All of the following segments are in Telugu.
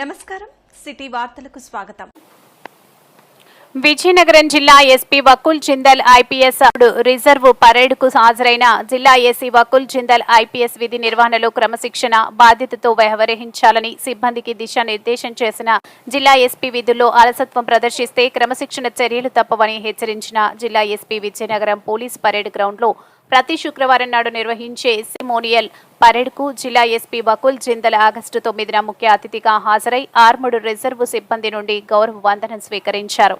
నమస్కారం. సిటీ వార్తలకు స్వాగతం. విజయనగరం జిల్లా SP Vakul Jindal IPS reserve పరేడ్కు హాజరైన జిల్లా ఎస్సీ వకుల్ జిందల్ ఐపీఎస్ విధి నిర్వహణలో క్రమశిక్షణ బాధ్యతతో వ్యవహరించాలని సిబ్బందికి దిశానిర్దేశం చేసిన జిల్లా ఎస్పీ విధుల్లో అలసత్వం ప్రదర్శిస్తే క్రమశిక్షణ చర్యలు తప్పవని హెచ్చరించిన జిల్లా ఎస్పీ విజయనగరం పోలీస్ పరేడ్ గ్రౌండ్లో ప్రతి శుక్రవారం నాడు నిర్వహించే సిమోనియల్ పరేడ్కు జిల్లా ఎస్పీ బకుల్ జిందల్ ఆగస్టు తొమ్మిదిన ముఖ్య అతిథిగా హాజరై ఆర్ముడు రిజర్వు సిబ్బంది నుండి గౌరవ వందనం స్వీకరించారు.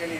కెనీ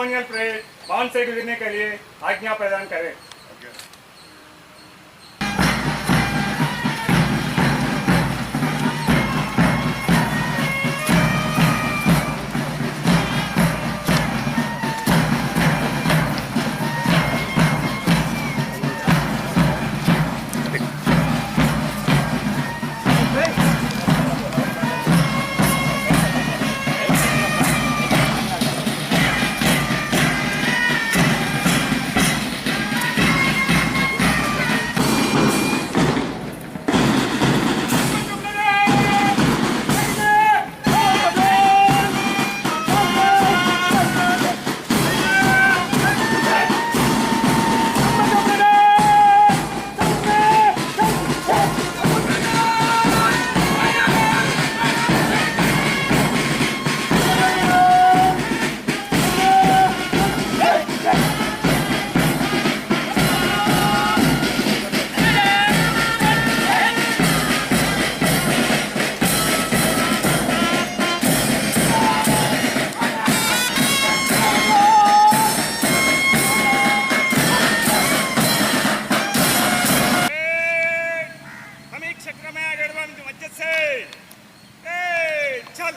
ceremonial parade बाँध से गुजरने के लिए आज्ञा प्रदान करें। समीक्षक में गड़बड़ मस्जिद से ए, चल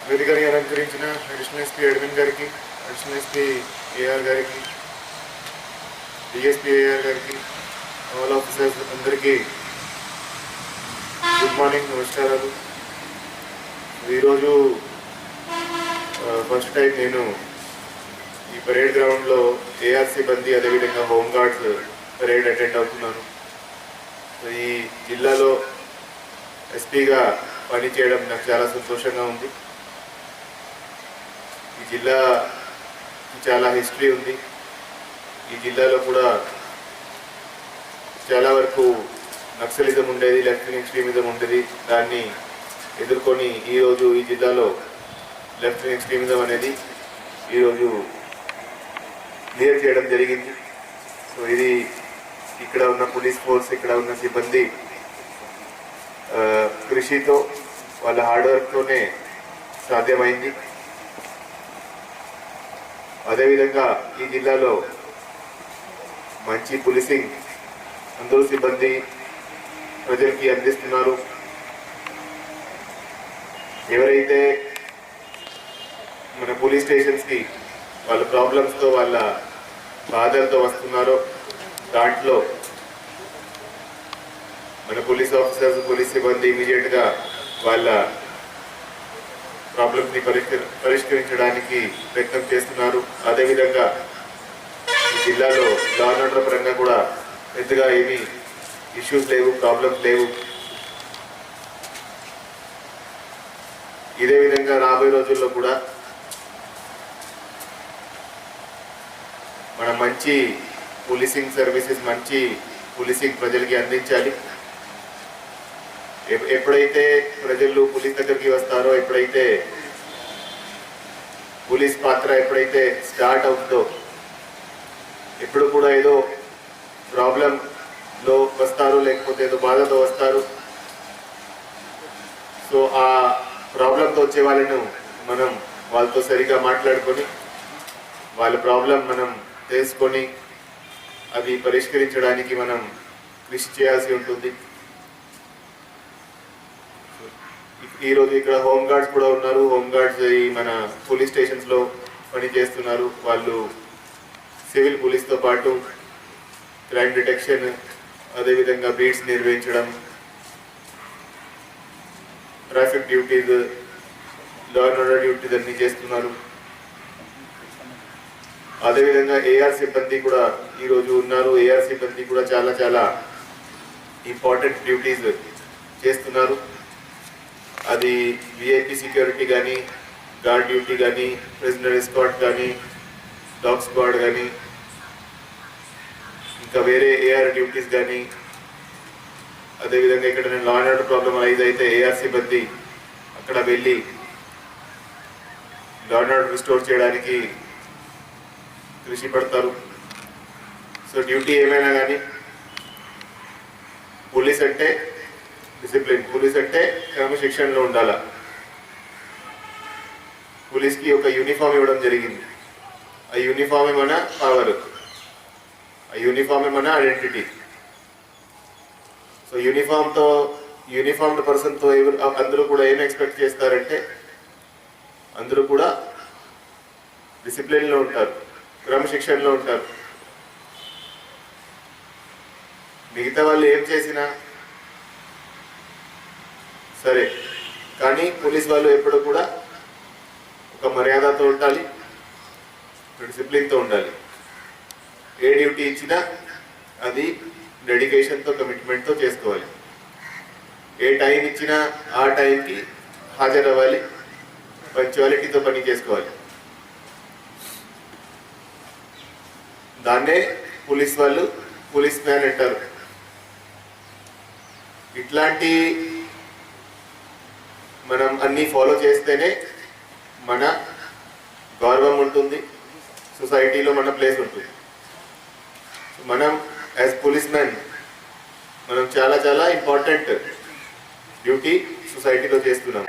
వేదిక గారికి అలంకరించిన అడిషనల్ ఎస్పీ అడ్మిన్ గారికి అడిషనల్ ఎస్పీ ఏఆర్ గారికి డిఎస్పీ ఏఆర్ గారికి ఆల్ ఆఫీసర్స్ అందరికీ గుడ్ మార్నింగ్ నమస్కారాలు ఈరోజు ఫస్ట్ టైం నేను ఈ పరేడ్ గ్రౌండ్లో ఏఆర్సీ బందీ అదేవిధంగా హోంగార్డ్స్ పరేడ్ అటెండ్ అవుతున్నాను. ఈ జిల్లాలో ఎస్పీగా పనిచేయడం నాకు చాలా సంతోషంగా ఉంది. ఈ జిల్లా చాలా హిస్టరీ ఉంది. ఈ జిల్లాలో కూడా చాలా వరకు నక్సలిజం ఉండేది లెఫ్ట్ ఎక్స్ట్రీమిజం ఉండేది. దాన్ని ఎదుర్కొని ఈరోజు ఈ జిల్లాలో లెఫ్ట్ ఎక్స్ట్రీమిజం అనేది ఈరోజు క్లియర్ చేయడం జరిగింది. సో ఇది ఇక్కడ ఉన్న పోలీస్ ఫోర్స్ ఇక్కడ ఉన్న సిబ్బంది కృషితో వాళ్ళ హార్డ్ వర్క్తోనే సాధ్యమైంది. అదేవిధంగా ఈ జిల్లాలో మంచి పోలీసింగ్ అందరూ సిబ్బంది ప్రజలకి అందిస్తున్నారు. ఎవరైతే మన పోలీస్ స్టేషన్స్కి వాళ్ళ ప్రాబ్లమ్స్తో వాళ్ళ బాధలతో వస్తున్నారో దాంట్లో మన పోలీస్ ఆఫీసర్స్ పోలీస్ సిబ్బంది ఇమీడియట్గా వాళ్ళ ప్రాబ్లమ్స్ని పరిష్క పరిష్కరించడానికి ప్రయత్నం చేస్తున్నారు. అదేవిధంగా జిల్లాలో లా అండ్ ఆర్డర్ పరంగా కూడా పెద్దగా ఏమీ ఇష్యూస్ లేవు ప్రాబ్లమ్స్ లేవు. ఇదే విధంగా రాబోయే రోజుల్లో కూడా మన మంచి పోలీసింగ్ సర్వీసెస్ మంచి పోలీసింగ్ ప్రజలకి అందించాలి. ఎప్- ఎప్పుడైతే ప్రజలు పోలీస్ దగ్గరికి వస్తారో ఎప్పుడైతే పోలీస్ పాత్ర ఎప్పుడైతే స్టార్ట్ అవుతుందో ఎప్పుడు కూడా ఏదో ప్రాబ్లంలో వస్తారు లేకపోతే ఏదో బాధతో వస్తారు. సో ఆ ప్రాబ్లంతో వచ్చే వాళ్ళను మనం వాళ్ళతో సరిగా మాట్లాడుకొని వాళ్ళ ప్రాబ్లం మనం తెలుసుకొని అది పరిష్కరించడానికి మనం కృషి చేయాల్సి ఉంటుంది. ఈరోజు ఇక్కడ హోమ్ గార్డ్స్ కూడా ఉన్నారు. హోమ్ గార్డ్స్ ఈ మన పోలీస్ స్టేషన్స్లో పని చేస్తున్నారు వాళ్ళు సివిల్ పోలీస్తో పాటు క్రైమ్ డిటెక్షన్ అదేవిధంగా బీట్స్ నిర్వహించడం traffic duties law and order duties అన్నీ చేస్తున్నారు. అదేవిధంగా ఏఆర్ సిబ్బంది కూడా ఈరోజు ఉన్నారు. ఏఆర్ సిబ్బంది కూడా చాలా చాలా ఇంపార్టెంట్ డ్యూటీస్ చేస్తున్నారు. అది విఐపి సెక్యూరిటీ కానీ గార్డ్ డ్యూటీ కానీ ప్రిజనర్ స్క్వాడ్ కానీ డాగ్ స్క్వాడ్ కానీ ఇంకా వేరే ఏఆర్ డ్యూటీస్ కానీ అదేవిధంగా ఇక్కడ నేను law and order problem rise అయితే ఏఆర్ సిబ్బంది అక్కడ వెళ్ళి లా అండ్ ఆర్డర్ రిస్టోర్ చేయడానికి కృషి పెడతారు. సో డ్యూటీ ఏమైనా కానీ పోలీస్ అంటే డిసిప్లిన్ పోలీస్ అంటే క్రమశిక్షణలో ఉండాలా. పోలీస్కి ఒక యూనిఫామ్ ఇవ్వడం జరిగింది. ఆ యూనిఫామే మన పవర్ ఆ యూనిఫామే మన ఐడెంటిటీ సో యూనిఫామ్తో యూనిఫామ్డ్ పర్సన్తో ఎవరు అందరూ కూడా ఏం ఎక్స్పెక్ట్ చేస్తారంటే అందరూ కూడా డిసిప్లిన్లో ఉంటారు. క్రమశిక్షణలో ఉంటారు. మిగతా వాళ్ళు ఏం చేసినా సరే కానీ పోలీస్ వాళ్ళు ఎప్పుడు కూడా ఒక మర్యాదతో ఉండాలి డిసిప్లిన్తో ఉండాలి. ఏ డ్యూటీ ఇచ్చినా అది డెడికేషన్తో కమిట్మెంట్తో చేసుకోవాలి. ఏ టైం ఇచ్చినా ఆ టైంకి హాజరవ్వాలి పంచువాలిటీతో పని చేసుకోవాలి. దాన్నే పోలీస్ వాళ్ళు పోలీస్ మ్యాన్ అంటారు. ఇట్లాంటి మనం అన్నీ ఫాలో చేస్తేనే మన గౌరవం ఉంటుంది సొసైటీలో మన ప్లేస్ ఉంటుంది. మనం యాజ్ పోలీస్ మ్యాన్ మనం చాలా చాలా ఇంపార్టెంట్ డ్యూటీ సొసైటీలో చేస్తున్నాం.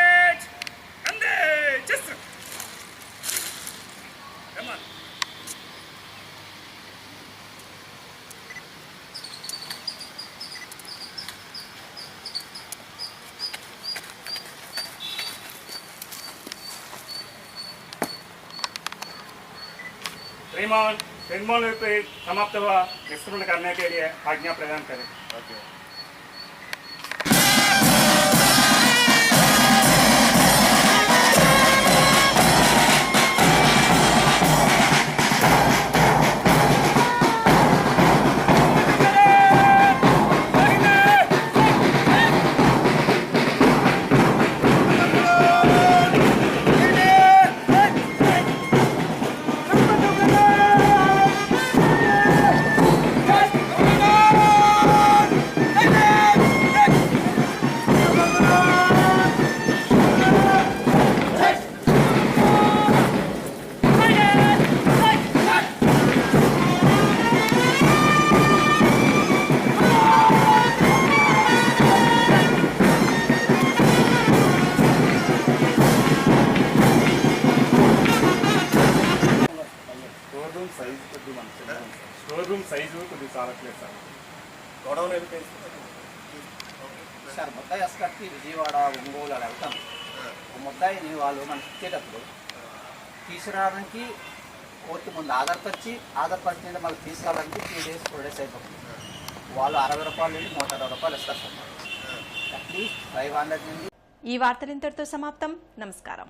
ત્રિમાળ ત્રિમાળ રૂપે સમાપ્ત થવા વિસ્તૃત કરને કે લીએ આજ્ઞા પ્રદાન કરે ઓકે చాలట్లేదు సార్ గొడవలు సార్ ముద్దాయి అసలుకి విజయవాడ ఒంగోలు అలా వెళ్తాం. ఒక ముద్దాయిని వాళ్ళు మనకి ఇచ్చేటప్పుడు తీసుకురావడానికి కోర్టు ముందు ఆధార్ వచ్చి ఆధార్ పరిస్థితి మళ్ళీ తీసుకురావడానికి త్రీ డేస్ ఫోర్ డేస్ అయిపోతుంది. వాళ్ళు అరవై రూపాయల నుండి నూట అరవై రూపాయలు ఇస్తారు సార్. అట్లీస్ట్ ఫైవ్ హండ్రెడ్ నుండి. ఈ వార్తలు ఇంతటితో సమాప్తం. నమస్కారం.